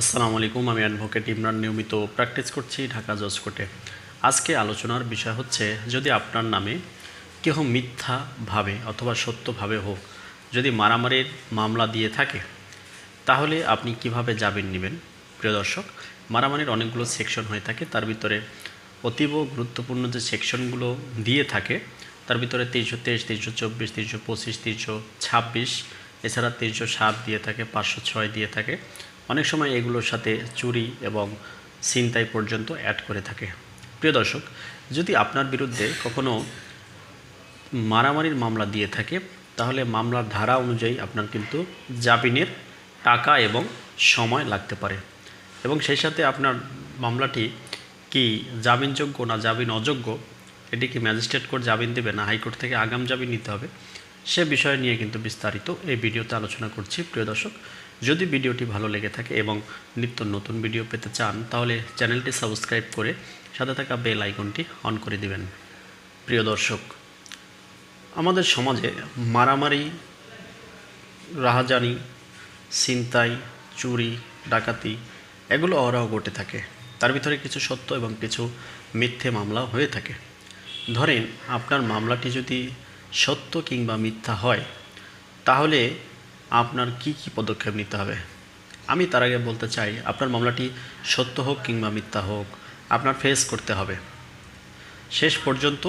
আসসালামু আলাইকুম, আমি অ্যাডভোকেট ইমরান নিয়মিত প্র্যাকটিস করছি ঢাকা জজ কোর্টে আজকে আলোচনার বিষয় হচ্ছে, যদি আপনার নামে কেহ মিথ্যাভাবে অথবা সত্যভাবে হোক, যদি মারামারির মামলা দিয়ে থাকে, তাহলে আপনি কীভাবে জামিন নেবেন? প্রিয় দর্শক, মারামারির অনেকগুলো সেকশন হয়ে থাকে। তার ভিতরে অতীব গুরুত্বপূর্ণ যে সেকশনগুলো দিয়ে থাকে, তার ভিতরে তিনশো তেইশ, তিনশো চব্বিশ, তিনশো পঁচিশ, তিনশো ছাব্বিশ, এছাড়া তিনশো সাত দিয়ে থাকে, পাঁচশো ছয় দিয়ে থাকে। অনেক সময় এগুলোর সাথে চুরি এবং ছিনতাই পর্যন্ত অ্যাড করে থাকে। প্রিয় দর্শক, যদি আপনার বিরুদ্ধে কখনো মারামারির মামলা দিয়ে থাকে, তাহলে মামলার ধারা অনুযায়ী আপনার কিন্তু জামিনের টাকা এবং সময় লাগতে পারে। এবং সেই সাথে আপনার মামলাটি কি জামিনযোগ্য না জামিন অযোগ্য এটি কি ম্যাজিস্ট্রেট কোর্ট জামিন দেবে না হাইকোর্ট থেকে আগাম জামিন নিতে হবে, সে বিষয় নিয়ে কিন্তু বিস্তারিত এই ভিডিওতে আলোচনা করছি। প্রিয় দর্শক যদি ভিডিওটি ভালো লেগে থাকে এবং নিত্য নতুন ভিডিও পেতে চান, তাহলে চ্যানেলটি সাবস্ক্রাইব করে সাথে থাকা বেল আইকনটি অন করে দিবেন। প্রিয় দর্শক, আমাদের সমাজে মারামারি, রাহাজানি, ছিনতাই, চুরি, ডাকাতি এগুলো অহরহ ঘটে থাকে। তার ভিতরে কিছু সত্য এবং কিছু মিথ্যে মামলা হয়ে থাকে। ধরেন, আপনার মামলাটি যদি সত্য কিংবা মিথ্যা হয়, তাহলে আপনার কি কি পদক্ষেপ নিতে হবে? আমি তার আগে বলতে চাই, আপনার মামলাটি সত্য হোক কিংবা মিথ্যা হোক, আপনার ফেস করতে হবে। শেষ পর্যন্ত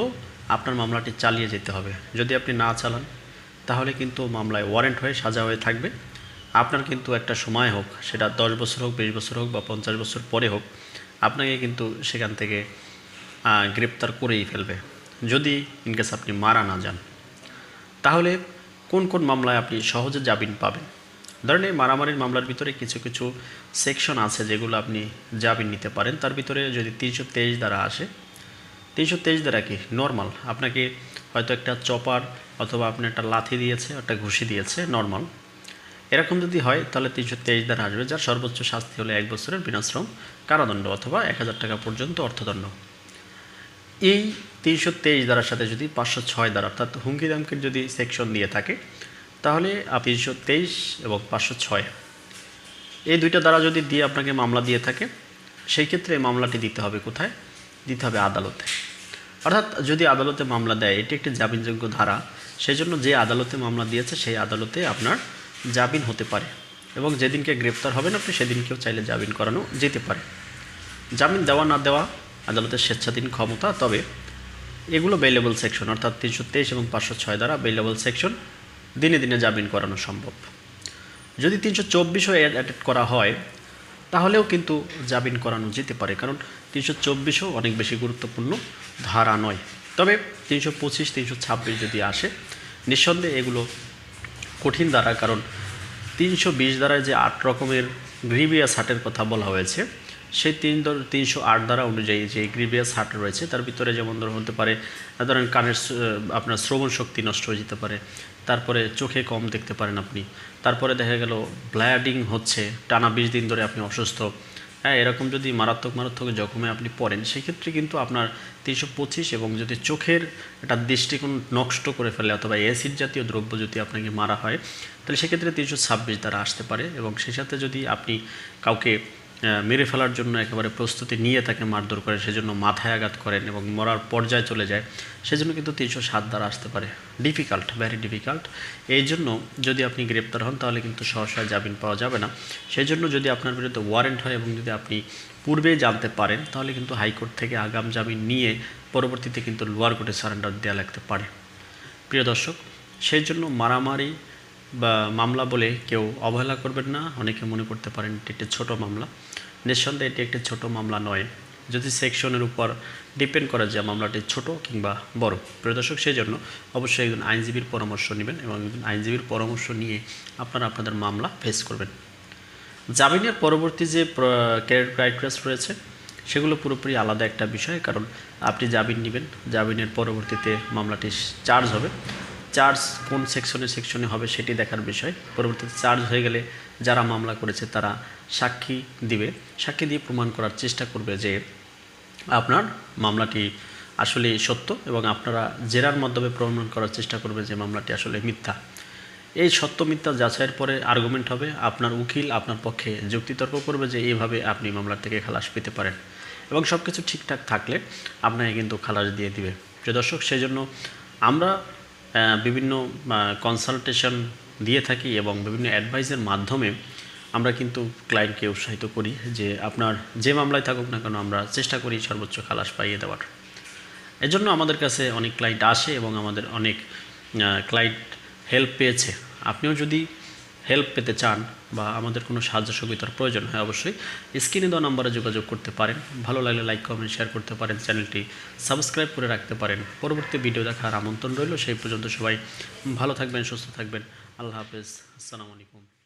আপনার মামলাটি চালিয়ে যেতে হবে। যদি আপনি না চালান, তাহলে কিন্তু মামলায় ওয়ারেন্ট হয়ে সাজা হয়ে থাকবে। আপনার কিন্তু একটা সময় হোক, সেটা দশ বছর হোক, বিশ বছর হোক বা পঞ্চাশ বছর পরে হোক, আপনাকে কিন্তু সেখান থেকে গ্রেপ্তার করেই ফেলবে। যদি ইনকেস আপনি মারা না যান, তাহলে কোন কোন মামলায় আপনি সহজে জামিন পাবেন? ধরেন এই মারামারির মামলার ভিতরে কিছু কিছু সেকশন আছে যেগুলো আপনি জামিন নিতে পারেন। তার ভিতরে যদি তিনশো তেইশ দ্বারা আসে, তিনশো তেইশ দ্বারা কি নর্মাল আপনাকে হয়তো একটা চপার অথবা আপনি একটা লাথি দিয়েছে, একটা ঘুষি দিয়েছে নর্মাল এরকম যদি হয়, তাহলে তিনশো তেইশ দ্বারা আসবে, যার সর্বোচ্চ শাস্তি হলো এক বছরের বিনাশ্রম, কারাদণ্ড অথবা এক হাজার টাকা পর্যন্ত অর্থদণ্ড। এই তিনশো তেইশ দ্বারার সাথে যদি পাঁচশো ছয় দ্বারা, অর্থাৎ হুমকি দামকির যদি সেকশন দিয়ে থাকে, তাহলে তিনশো তেইশ এবং পাঁচশো ছয়। এই দুইটা দ্বারা যদি দিয়ে আপনাকে মামলা দিয়ে থাকে, সেই ক্ষেত্রে মামলাটি দিতে হবে কোথায়? দিতে হবে আদালতে। অর্থাৎ যদি আদালতে মামলা দেয়, এটি একটি জামিনযোগ্য ধারা সেই জন্য যে আদালতে মামলা দিয়েছে, সেই আদালতে আপনার জামিন হতে পারে। এবং যেদিনকে গ্রেপ্তার হবেন আপনি, সেদিনকেও চাইলে জামিন করানো যেতে পারে। জামিন দেওয়া না দেওয়া আদালতের স্বেচ্ছাধীন ক্ষমতা, তবে এগুলো বেলেবল সেকশন অর্থাৎ তিনশো তেইশ এবং পাঁচশো ছয় দ্বারা বেলেবল সেকশন দিনে দিনে জামিন করানো সম্ভব। যদি তিনশো চব্বিশও অ্যাড করা হয়, তাহলেও কিন্তু জামিন করানো যেতে পারে, কারণ তিনশো চব্বিশও অনেক বেশি গুরুত্বপূর্ণ ধারা নয়। তবে তিনশো পঁচিশ, তিনশো ছাব্বিশ যদি আসে, নিঃসন্দেহে এগুলো কঠিন ধারা, কারণ তিনশো বিশ দ্বারায় যে আট রকমের গ্রিভিয়াস হাটের কথা বলা হয়েছে সেই তিন তিনশো আট দ্বারা অনুযায়ী যে গ্রিভিয়াস হার্ট রয়েছে, তার ভিতরে যেমন ধরুন হতে পারে ধরেন কানের আপনার শ্রবণ শক্তি নষ্ট হয়ে যেতে পারে, তারপরে চোখে কম দেখতে পারেন আপনি, তারপরে দেখা গেল ব্লাডিং হচ্ছে, টানা বিশ দিন ধরে আপনি অসুস্থ। হ্যাঁ এরকম যদি মারাত্মক মারাত্মক জখমে আপনি পড়েন, সেক্ষেত্রে কিন্তু আপনার তিনশো পঁচিশ এবং যদি চোখের একটা দৃষ্টিকোণ নষ্ট করে ফেলে অথবা অ্যাসিড জাতীয় দ্রব্য যদি আপনাকে মারা হয়, তাহলে সেক্ষেত্রে তিনশো ছাব্বিশ দ্বারা আসতে পারে এবং সেই সাথে যদি আপনি কাউকে মেরে ফেলার জন্য একেবারে প্রস্তুতি নিয়ে তাকে মারধর করে, সেজন্য মাথায় আঘাত করেন এবং মরার পর্যায়ে চলে যায়। সেজন্য কিন্তু তিনশো সাত দ্বারা আসতে পারে। ডিফিকাল্ট ভ্যারি ডিফিকাল্ট এই জন্য যদি আপনি গ্রেপ্তার হন, তাহলে কিন্তু সহসা জামিন পাওয়া যাবে না। সেই জন্য যদি আপনার বিরুদ্ধে ওয়ারেন্ট হয় এবং যদি আপনি পূর্বেই জানতে পারেন, তাহলে কিন্তু হাইকোর্ট থেকে আগাম জামিন নিয়ে পরবর্তীতে কিন্তু লোয়ার কোর্টে সারেন্ডার দেওয়া লাগতে পারে। প্রিয় দর্শক সেই জন্য মারামারি বা মামলা বলে কেউ অবহেলা করবেন না, অনেকে মনে করতে পারেন এটি একটি ছোটো মামলা। নিঃসন্দেহে এটি একটি ছোট মামলা নয়। যদি সেকশনের উপর ডিপেন্ড করে যে মামলাটি ছোট কিংবা বড়। প্রিয় দর্শক, সেই জন্য অবশ্যই একজন আইনজীবীর পরামর্শ নেবেন এবং একজন আইনজীবীর পরামর্শ নিয়ে আপনারা আপনাদের মামলা ফেস করবেন। জামিনের পরবর্তী যে ক্রাইটেরিয়াস রয়েছে, সেগুলো পুরোপুরি আলাদা একটা বিষয়। কারণ আপনি জামিন নেবেন, জামিনের পরবর্তীতে মামলাটি চার্জ হবে। চার্জ কোন সেকশনে সেকশনে হবে সেটি দেখার বিষয়। পরবর্তীতে চার্জ হয়ে গেলে যারা মামলা করেছে তারা সাক্ষী দিবে। সাক্ষী দিয়ে প্রমাণ করার চেষ্টা করবে যে আপনার মামলাটি আসলে সত্য এবং আপনারা জেরার মাধ্যমে প্রমাণ করার চেষ্টা করবে যে মামলাটি আসলে মিথ্যা। এই সত্য মিথ্যা যাচাইয়ের পরে আর্গুমেন্ট হবে, আপনার উকিল আপনার পক্ষে যুক্তিতর্ক করবে যে এইভাবে আপনি মামলা থেকে খালাস পেতে পারেন। এবং সব কিছু ঠিকঠাক থাকলে আপনাকে কিন্তু খালাস দিয়ে দিবে। প্রিয় দর্শক সেই জন্য আমরা বিভিন্ন কনসালটেশন দিয়ে থাকি এবং বিভিন্ন অ্যাডভাইসের মাধ্যমে আমরা কিন্তু ক্লায়েন্টকে উৎসাহিত করি যে আপনার যে মামলায় থাকুক না কেন আমরা চেষ্টা করি সর্বোচ্চ খালাস পাইয়ে দেওয়ার। এজন্য আমাদের কাছে অনেক ক্লায়েন্ট আসে এবং আমাদের অনেক ক্লায়েন্ট হেল্প পেয়েছে। আপনিও যদি হেল্প পেতে চান বা আমাদের কোনো সাহায্য সুবিধার প্রয়োজন হয় অবশ্যই, স্ক্রিনে দেওয়া নম্বরে যোগাযোগ করতে পারেন। ভালো লাগলে লাইক, কমেন্ট শেয়ার করতে পারেন। চ্যানেলটি সাবস্ক্রাইব করে রাখতে পারেন। পরবর্তী ভিডিও দেখার আমন্ত্রণ রইল। সেই পর্যন্ত সবাই ভালো থাকবেন, সুস্থ থাকবেন। আল্লাহ হাফেজ। আসসালামু আলাইকুম।